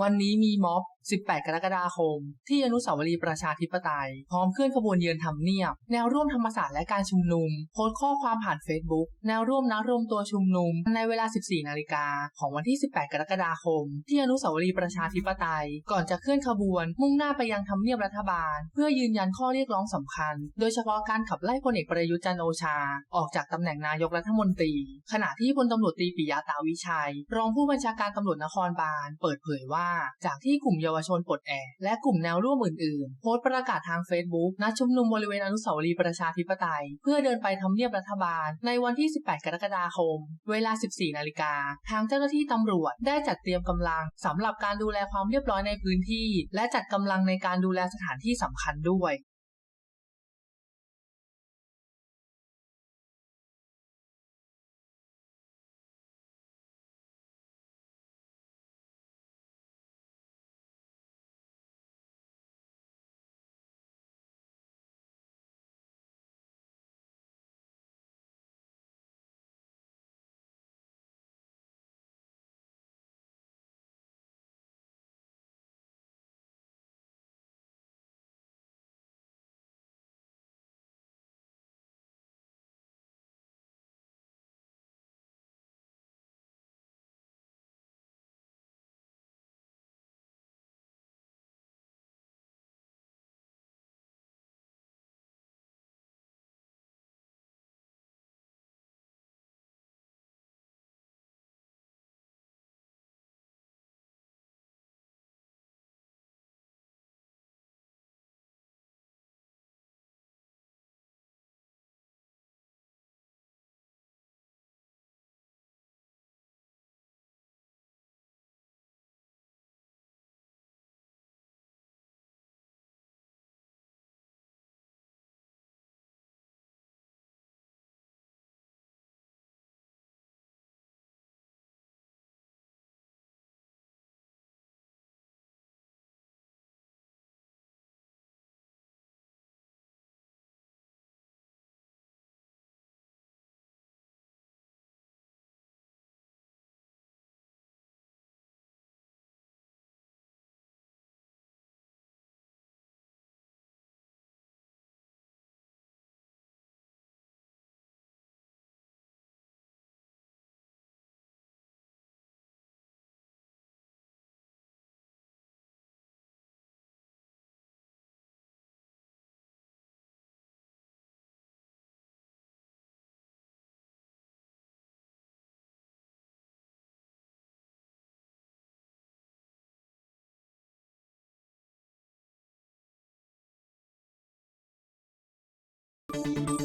วันนี้มีม็อบ18 กรกฎาคม ที่อนุสาวรีย์ประชาธิปไตย พร้อมเคลื่อนขบวนเยือนทำเนียบ แนวร่วมธรรมศาสตร์และการชุมนุม โพสต์ข้อความผ่าน Facebook แนวร่วมนัดรวมตัวชุมนุม ในเวลา 14 นาฬิกาของวันที่ 18 กรกฎาคม ที่อนุสาวรีย์ประชาธิปไตย ก่อนจะเคลื่อนขบวน มุ่งหน้าไปยังทำเนียบรัฐบาล เพื่อยืนยันข้อเรียกร้องสำคัญ โดยเฉพาะการขับไล่พลเอกประยุทธ์จันโอชา ออกจากตำแหน่งนายกรัฐมนตรี ขณะที่พลตำรวจตรีปิยะตาวิชัย รองผู้บัญชาการตำรวจนครบาล เปิดเผยว่า จากที่กลุ่มเยาวชนปลดแอกและกลุ่มแนวร่วมอื่นๆ โพสต์ประกาศทาง Facebook นัดชุมนุมบริเวณอนุสาวรีย์ประชาธิปไตย เพื่อเดินไปทำเนียบรัฐบาล ในวันที่ 18 กรกฎาคม เวลา 14 นาฬิกา ทางเจ้าหน้าที่ตำรวจได้จัดเตรียมกำลังสำหรับการดูแลความเรียบร้อยในพื้นที่ และจัดกำลังในการดูแลสถานที่สำคัญด้วย Thank you.